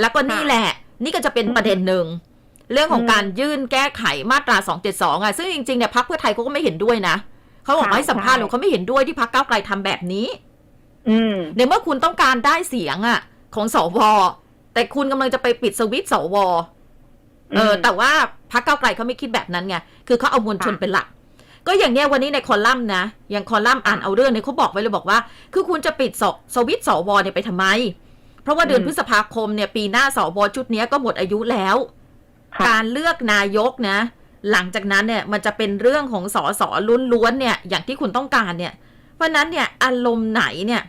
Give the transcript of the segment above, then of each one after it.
แล้วก็นี่แหละ นี่ก็จะเป็นประเด็นหนึ่งเรื่องของอืมการยื่นแก้ไขมาตรา 272อะซึ่งจริงๆเนี่ยพักเพื่อไทยเขาก็ไม่เห็นด้วยนะเขาบอกค่ะมาให้สัมภาษณ์ใช่เลยเขาไม่เห็นด้วยที่พักก้าวไกลทำแบบนี้ อืมในเมื่อคุณต้องการได้เสียงอะ ของสวแต่คุณกำลังจะไปปิดสวิตช์สวเอออมแต่ว่าพักเก้าวไกลเขาไม่คิดแบบนั้นไงคือเขาเอามวลชนค่ะเป็นหลัก ก็อย่างเนี้ยวันนี้ในคอลัมน์นะอย่างคอลัมน์อ่านเอาเรื่องเนี่ยเขาบอกไว้เลยบอกว่า คือคุณจะปิดสสวิตช์สวเนี่ยไปทำไม เพราะว่าเดือนอืมพฤษภาคมเนี่ยปีหน้าสวชุดเนี้ยก็หมดอายุแล้วค่ะการเลือกนายกนะ หลังจากนั้นเนี่ยมันจะเป็นเรื่องของสอสอล้วนๆเนี่ย อย่างที่คุณต้องการเนี่ย เพราะฉะนั้นเนี่ยอารมณ์ไหนเนี่ย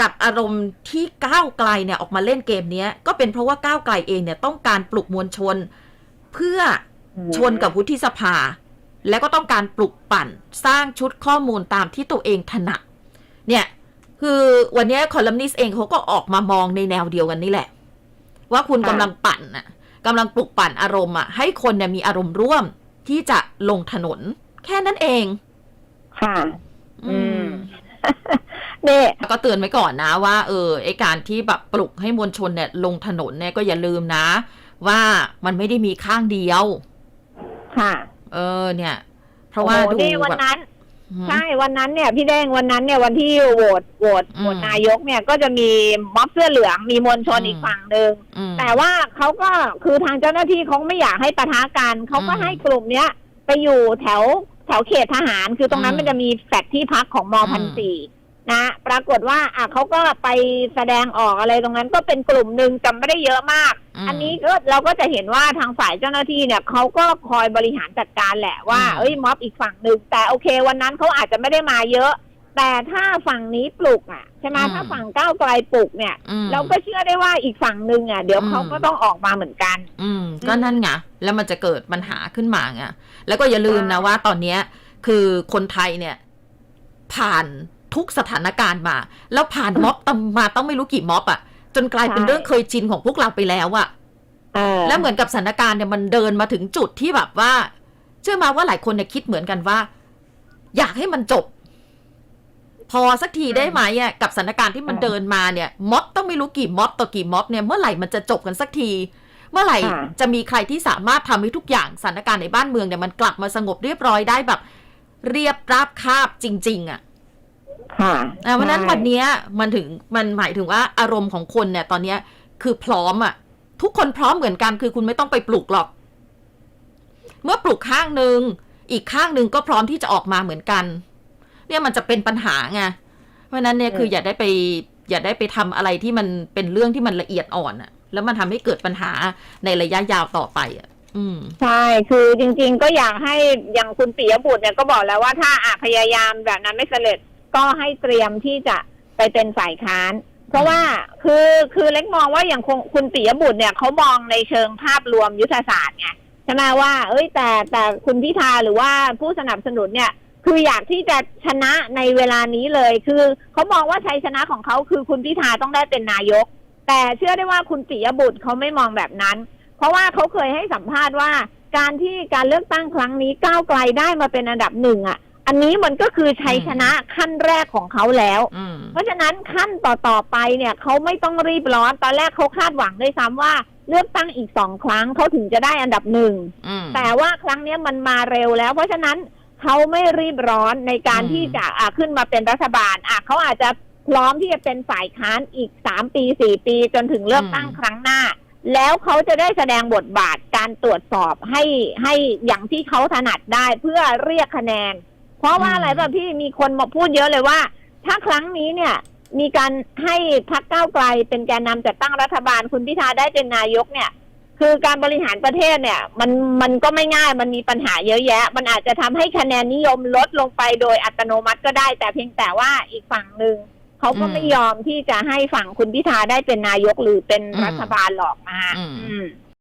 กับอารมณ์ที่ก้าวไกลเนี่ยออกมาเล่นเกมเนี้ยก็เป็นเพราะว่าก้าวไกลเองเนี่ยต้องการปลุกมวลชน เพื่อชนกับวุฒิสภา แล้วก็ต้องการปลุกปั่นสร้างชุดข้อมูลตามที่ตัวเองถนัดเนี่ย คือวันเนี้คอลัมนิสต์เองเขาก็ออกมามองในแนวเดียวกันนี่แหละ ว่าคุณค่ะกำลังปั่นน่ะกำลังปลุกปั่นอารมณ์อะให้คนเนี่ยมีอารมณ์ร่วมที่จะลงถนน แค่นั้นเอง ค่ะ อืมเนี่ยก็เตือนไว้ก่อนนะว่า เออไอการที่แบบปลุกให้มวลชนเนี่ย ลงถนนเนี่ยก็อย่าลืมนะ ว่ามันไม่ได้มีข้างเดียว ค่ะ เออเนี่ย เพราะว่าโอ้โหดูนี่วันแบบนั้นอืม ใช่วันนั้นเนี่ยพี่แดงวันนั้นเนี่ยวันที่โหวตโหวตอืมโหวตนายกเนี่ยก็จะมีม็อบเสื้อเหลืองมีมวลชนอืมอีกฝั่งหนึ่งอืมแต่ว่าเขาก็คือทางเจ้าหน้าที่เขาไม่อยากให้ปะทะกันเขาก็อืมให้กลุ่มเนี้ยไปอยู่แถวแถวเขตทหาร คือตรงนั้นอืมมันจะมีแฟลตที่พักของมอืมพันสี่ นะปรากฏว่าอะเขาก็ไปแสดงออกอะไรตรงนั้น ก็เป็นกลุ่มหนึ่งจำไม่ได้เยอะมากมอันนี้ก็เราก็จะเห็นว่าทางฝ่ายเจ้าหน้าที่เนี่ยเขาก็คอยบริหารจัดการแหละว่าอืมเอ้ยม็อบอีกฝั่งหนึ่งแต่โอเค วันนั้นเขาอาจจะไม่ได้มาเยอะ แต่ถ้าฝั่งนี้ปลุกอะใช่ไหมถ้าฝั่งก้าวไกลปลุกเนี่ยอืมเราก็เชื่อได้ว่าอีกฝั่งหนึ่งอะเดี๋ยวอืมเขาก็ต้องออกมาเหมือนกัน อืมก็นั่นไงแล้วมันจะเกิดปัญหาขึ้นมาไงแล้วก็อย่าลืมนะใช่ว่าตอนเนี้ยคือคนไทยเนี่ย ผ่าน ทุกสถานการณ์มา แล้วผ่านม็อบตมาต้องไม่รู้กี่ม็อบอะจนกลายเป็นเรื่องเคยชินของพวกเราไปแล้วอะเออแล้วเหมือนกับสถานการณ์เนี่ยมันเดินมาถึงจุดที่แบบว่า เชื่อมาว่าหลายคนเนี่ยคิดเหมือนกันว่า อยากให้มันจบ พอสักทีได้ไหมอะกับสถานการณ์ที่มันเดินมาเนี่ย ม็อบต้องไม่รู้กี่ม็อบต่อกี่ม็อบเนี่ยเมื่อไหร่มันจะจบกันสักที เมื่อไหร่ค่ะจะมีใครที่สามารถทำให้ทุกอย่างสถานการณ์ในบ้านเมืองเนี่ยมันกลับมาสงบเรียบร้อยได้แบบ เรียบราบคาบจริง ๆ อะ ค่ะอะวันนั้นใช่วันเนี้ยมันถึงมันหมายถึงว่าอารมณ์ของคนเนี่ย ตอนเนี้ยคือพร้อมอะ ทุกคนพร้อมเหมือนกันคือคุณไม่ต้องไปปลุกหรอก เมื่อปลุกข้างหนึ่งอีกข้างหนึ่งก็พร้อมที่จะออกมาเหมือนกัน เนี่ยมันจะเป็นปัญหาไงเพราะฉะนั้นเนี่ยคืออย่าได้ไป อย่าได้ไปทำอะไรที่มันเป็นเรื่องที่มันละเอียดอ่อนอะ แล้วมันทำให้เกิดปัญหาในระยะยาวต่อไปอะอืมใช่ คือจริง ๆ ก็อยากให้อย่างคุณปิยบุตรเนี่ยก็บอกแล้วว่าถ้าอาพยายามแบบนั้นไม่สำเร็จ ก็ให้เตรียมที่จะไปเป็นฝ่ายค้าน เพราะว่าคือคือเล็กมองว่าอย่างคุณคุณปิยบุตรเนี่ยเขามองในเชิงภาพรวมยุทธศาสตร์ไงใช่ไหมว่า เอ้ยแต่แต่คุณพิธาหรือว่าผู้สนับสนุนเนี่ย คืออยากที่จะชนะในเวลานี้เลย คือเขามองว่าชัยชนะของเขาคือคุณพิธาต้องได้เป็นนายก แต่เชื่อได้ว่าคุณปิยบุตรเขาไม่มองแบบนั้น เพราะว่าเขาเคยให้สัมภาษณ์ว่า การที่การเลือกตั้งครั้งนี้ก้าวไกลได้มาเป็นอันดับหนึ่งอะ อันนี้มันก็คือชัยชนะขั้นแรกของเขาแล้ว อืมเพราะฉะนั้นขั้นต่อต่อๆไปเนี่ยเขาไม่ต้องรีบร้อน ตอนแรกเขาคาดหวังด้วยซ้ำว่า เลือกตั้งอีกสองครั้งเขาถึงจะได้อันดับหนึ่ง อืม แต่ว่าครั้งเนี้ยมันมาเร็วแล้ว เพราะฉะนั้นเขาไม่รีบร้อนในการอืม ที่จะอะขึ้นมาเป็นรัฐบาลอะเขาอาจจะพร้อมที่จะเป็นฝ่ายค้านอีกสามปีสี่ปีจนถึงเลือกตั้งครั้งหน้า แล้วเขาจะได้แสดงบทบาทการตรวจสอบให้ให้อย่างที่เขาถนัดได้เพื่อเรียกคะแนน เพราะว่าอะไรป่ะพี่มีคนมาพูดเยอะเลยว่า ถ้าครั้งนี้เนี่ย มีการให้พักก้าวไกลเป็นแกนนำจัดตั้งรัฐบาลคุณพิธาได้เป็นนายกเนี่ย คือการบริหารประเทศเนี่ย มันมันก็ไม่ง่ายมันมีปัญหาเยอะแยะ มันอาจจะทำให้คะแนนนิยมลดลงไปโดยอัตโนมัติก็ได้ แต่เพียงแต่ว่าอีกฝั่งหนึ่งเขาก็อืมไม่ยอมที่จะให้ฝั่งคุณพิธาได้เป็นนายกหรือเป็นอืมรัฐบาลหรอกนะฮะอืมอืม